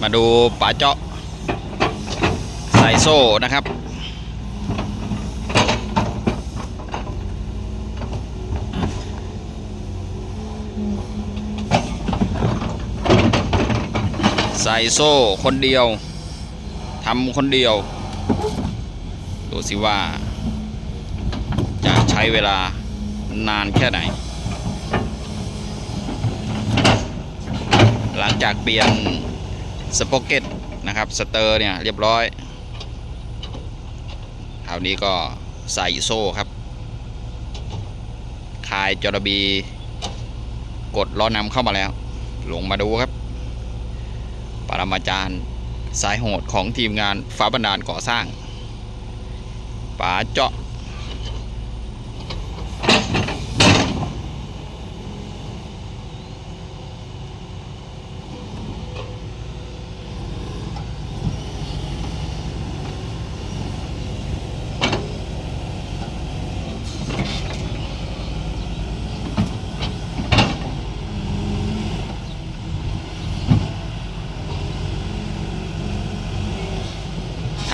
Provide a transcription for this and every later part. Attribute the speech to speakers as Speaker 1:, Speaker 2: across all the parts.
Speaker 1: มาดูป๋าเจาะใส่โซ่นะครับ ใส่โซ่คนเดียวทำคนเดียว ดูสิว่า จะใช้เวลานานแค่ไหน หลังจากเปลี่ยน สป็อกเก็ตนะครับสเตอร์เนี่ยเรียบร้อยคราวนี้ก็ใส่โซ่ครับ คายจระบี กดล้อนำเข้ามาแล้ว ลงมาดูครับ ปรมาจารย์สายโหดของทีมงานฟ้าบันดาลก่อสร้างป๋าเจาะ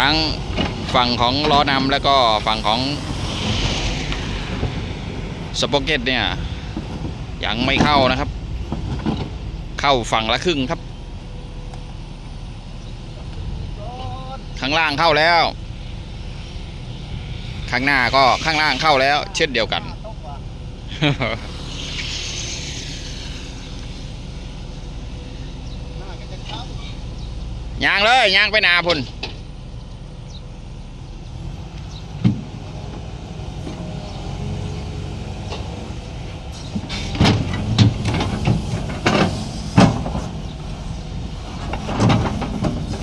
Speaker 1: ทั้งฝั่งของล้อนำแล้วก็ฝั่งของสปอเก็ตเนี่ยยังไม่เข้านะครับ เข้าฝั่งละครึ่งครับ ข้างล่างเข้าแล้ว ข้างหน้าก็ข้างล่างเข้าแล้ว เช่นเดียวกัน ยางเลยยางไปนาพุ่น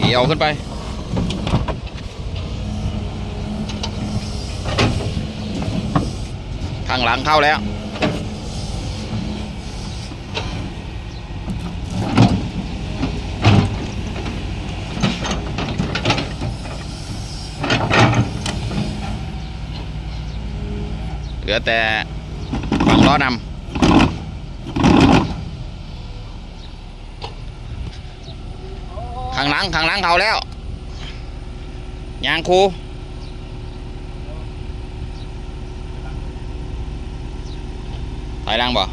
Speaker 1: เอี่ยวขึ้นไป ข้างหลังเข้าแล้ว เหลือแต่ฝั่งล้อนำ ข้างหลังข้างหลังเขาแล้วยางคูถอยหลังบ่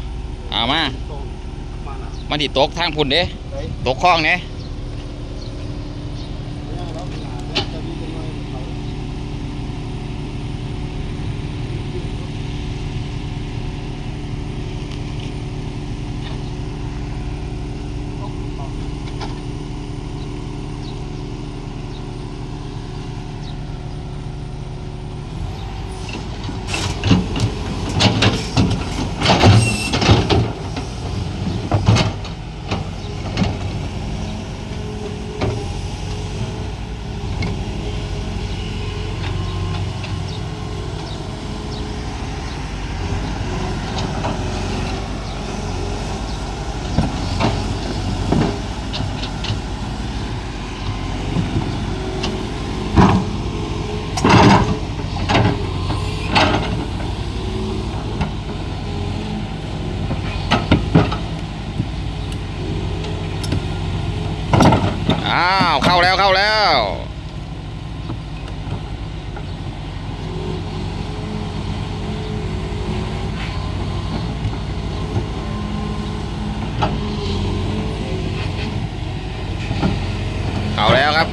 Speaker 1: เอามามาดิตกทางพุ่นเด้ตกคลองเด้ อ้าว เข้าแล้วเข้าแล้ว เข้าแล้วครับ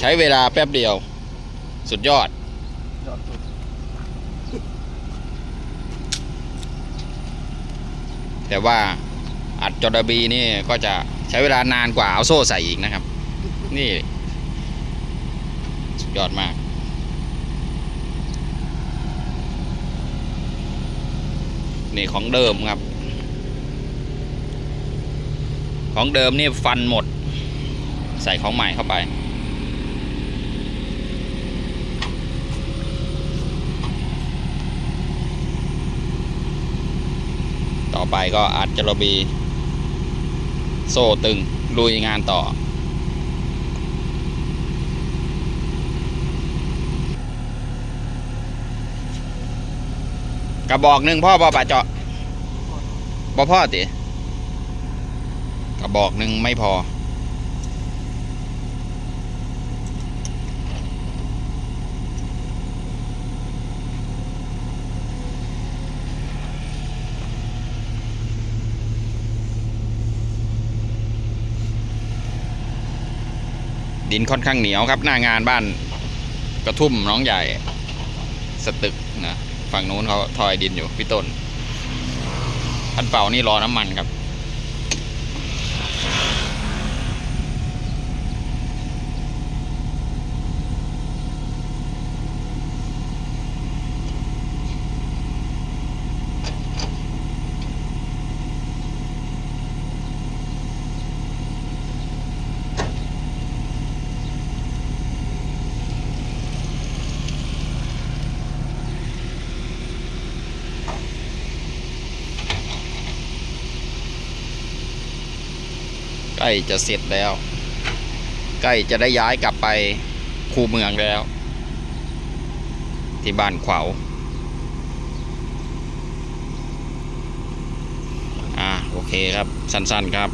Speaker 1: ใช้เวลาแป๊บเดียว สุดยอดแต่ว่าอัดจอดบีนี่ก็จะใช้เวลานานกว่าเอาโซ่ใส่อีกนะครับ นี่ สุดยอดมากนี่ของเดิมครับ ของเดิมนี่ฟันหมด ใส่ของใหม่เข้าไป ต่อไปก็อาจจะระบี โซ่ตึง ลุยงานต่อ กระบอกหนึ่งพ่อปอปะเจาะบ่พ่อติกระบอกหนึ่งไม่พอ ดินค่อนข้างเหนียวครับหน้างานบ้านกระทุ่มน้องใหญ่สตึกนะฝั่งนู้นเขาทอยดินอยู่พี่ต้นพันเป่านี่รอน้ำมันครับ ใกล้จะเสร็จแล้ว ใกล้จะได้ย้ายกลับไปคูเมืองแล้ว ที่บ้านขวาวอ่าโอเคครับสั้นๆครับ